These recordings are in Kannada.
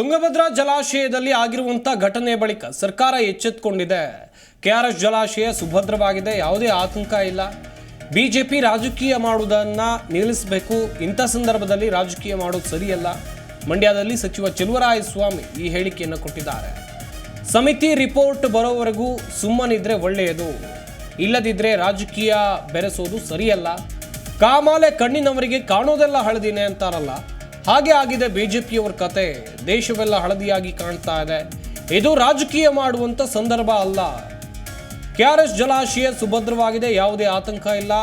ತುಂಗಭದ್ರಾ ಜಲಾಶಯದಲ್ಲಿ ಆಗಿರುವಂಥ ಘಟನೆ ಬಳಿಕ ಸರ್ಕಾರ ಎಚ್ಚೆತ್ತುಕೊಂಡಿದೆ ಎಸ್ ಜಲಾಶಯ ಸುಭದ್ರವಾಗಿದೆ, ಯಾವುದೇ ಆತಂಕ ಇಲ್ಲ. ಬಿಜೆಪಿ ರಾಜಕೀಯ ಮಾಡುವುದನ್ನು ನಿಲ್ಲಿಸಬೇಕು. ಇಂಥ ಸಂದರ್ಭದಲ್ಲಿ ರಾಜಕೀಯ ಮಾಡೋದು ಸರಿಯಲ್ಲ. ಮಂಡ್ಯದಲ್ಲಿ ಸಚಿವ ಚೆಲುವರಾಯಸ್ವಾಮಿ ಈ ಹೇಳಿಕೆಯನ್ನು ಕೊಟ್ಟಿದ್ದಾರೆ. ಸಮಿತಿ ರಿಪೋರ್ಟ್ ಬರೋವರೆಗೂ ಸುಮ್ಮನಿದ್ರೆ ಒಳ್ಳೆಯದು. ಇಲ್ಲದಿದ್ರೆ ರಾಜಕೀಯ ಬೆರೆಸೋದು ಸರಿಯಲ್ಲ. ಕಾಮಾಲೆ ಕಣ್ಣಿನವರಿಗೆ ಕಾಣೋದೆಲ್ಲ ಹಳದಿನೇ ಅಂತಾರಲ್ಲ. ಹಾಗೆ ಆಗಿದೆ ಬಿಜೆಪಿಯವರ ಕತೆ. ದೇಶವೆಲ್ಲ ಹಳದಿಯಾಗಿ ಕಾಣ್ತಾ ಇದೆ. ಇದು ರಾಜಕೀಯ ಮಾಡುವಂತ ಸಂದರ್ಭ ಅಲ್ಲ. ಕೆಆರ್ಎಸ್ ಜಲಾಶಯ ಸುಭದ್ರವಾಗಿದೆ, ಯಾವುದೇ ಆತಂಕ ಇಲ್ಲ.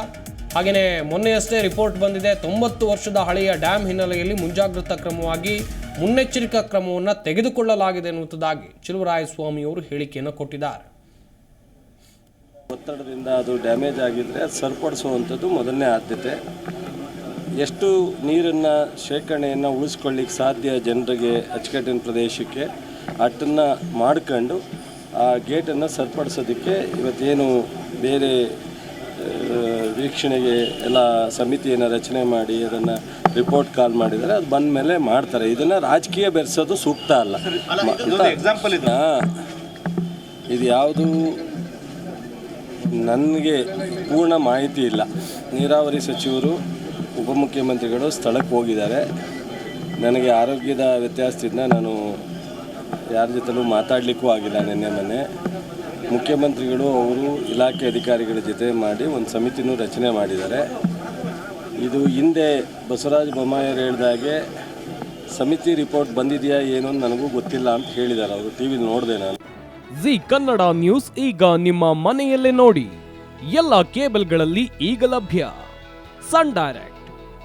ಹಾಗೆಯೇ ಮೊನ್ನೆಯಷ್ಟೇ ರಿಪೋರ್ಟ್ ಬಂದಿದೆ, ತೊಂಬತ್ತು ವರ್ಷದ ಹಳೆಯ ಡ್ಯಾಮ್ ಹಿನ್ನೆಲೆಯಲ್ಲಿ ಮುಂಜಾಗ್ರತಾ ಕ್ರಮವಾಗಿ ಮುನ್ನೆಚ್ಚರಿಕಾ ಕ್ರಮವನ್ನು ತೆಗೆದುಕೊಳ್ಳಲಾಗಿದೆ ಎನ್ನುವುದಾಗಿ ಚಿಲುವರಾಯಸ್ವಾಮಿಯವರು ಹೇಳಿಕೆಯನ್ನು ಕೊಟ್ಟಿದ್ದಾರೆ. ಒತ್ತಡದಿಂದ ಅದು ಡ್ಯಾಮೇಜ್ ಆಗಿದ್ದರೆ ಸರಿಪಡಿಸುವಂಥದ್ದು ಮೊದಲನೇ ಆದ್ಯತೆ. ಎಷ್ಟು ನೀರನ್ನು ಶೇಖರಣೆಯನ್ನು ಉಳಿಸ್ಕೊಳ್ಳಿಕ್ಕೆ ಸಾಧ್ಯ ಜನರಿಗೆ ಅಚ್ಚುಕಟ್ಟಿನ ಪ್ರದೇಶಕ್ಕೆ? ಅಟ್ಟನ್ನು ಮಾಡ್ಕೊಂಡು ಆ ಗೇಟನ್ನು ಸರಿಪಡಿಸೋದಕ್ಕೆ ಇವತ್ತೇನು ಬೇರೆ ವೀಕ್ಷಣೆಗೆ ಎಲ್ಲ ಸಮಿತಿಯನ್ನು ರಚನೆ ಮಾಡಿ ಅದನ್ನು ರಿಪೋರ್ಟ್ ಕಾಲ್ ಮಾಡಿದರೆ ಅದು ಬಂದ ಮೇಲೆ ಮಾಡ್ತಾರೆ. ಇದನ್ನು ರಾಜಕೀಯ ಬೆರೆಸೋದು ಸೂಕ್ತ ಅಲ್ಲ. ಎಕ್ಸಾಂಪಲ್ ಇದು. ಹಾ. ಇದು ಯಾವುದು ನನಗೆ ಪೂರ್ಣ ಮಾಹಿತಿ ಇಲ್ಲ. ನೀರಾವರಿ ಸಚಿವರು ಉಪಮುಖ್ಯಮಂತ್ರಿಗಳು ಸ್ಥಳಕ್ಕೆ ಹೋಗಿದ್ದಾರೆ. ನನಗೆ ಆರೋಗ್ಯದ ವ್ಯತ್ಯಾಸದಿಂದ ನಾನು ಯಾರ ಜೊತೆಲೂ ಮಾತಾಡಲಿಕ್ಕೂ ಆಗಿಲ್ಲ ನಿನ್ನೆ ಮೊನ್ನೆ. ಮುಖ್ಯಮಂತ್ರಿಗಳು ಅವರು ಇಲಾಖೆ ಅಧಿಕಾರಿಗಳ ಜೊತೆ ಮಾಡಿ ಒಂದು ಸಮಿತಿನೂ ರಚನೆ ಮಾಡಿದ್ದಾರೆ. ಇದು ಹಿಂದೆ ಬಸವರಾಜ ಬೊಮ್ಮಾಯಿಯವರು ಹೇಳಿದಾಗೆ ಸಮಿತಿ ರಿಪೋರ್ಟ್ ಬಂದಿದೆಯಾ ಏನು ನನಗೂ ಗೊತ್ತಿಲ್ಲ ಅಂತ ಹೇಳಿದ್ದಾರೆ ಅವರು. ಟಿ ವಿ ನೋಡಿದೆ ನಾನು. ಜಿ ಕನ್ನಡ ನ್ಯೂಸ್ ಈಗ ನಿಮ್ಮ ಮನೆಯಲ್ಲೇ ನೋಡಿ. ಎಲ್ಲ ಕೇಬಲ್ಗಳಲ್ಲಿ ಈಗ ಲಭ್ಯ. Sun Direct.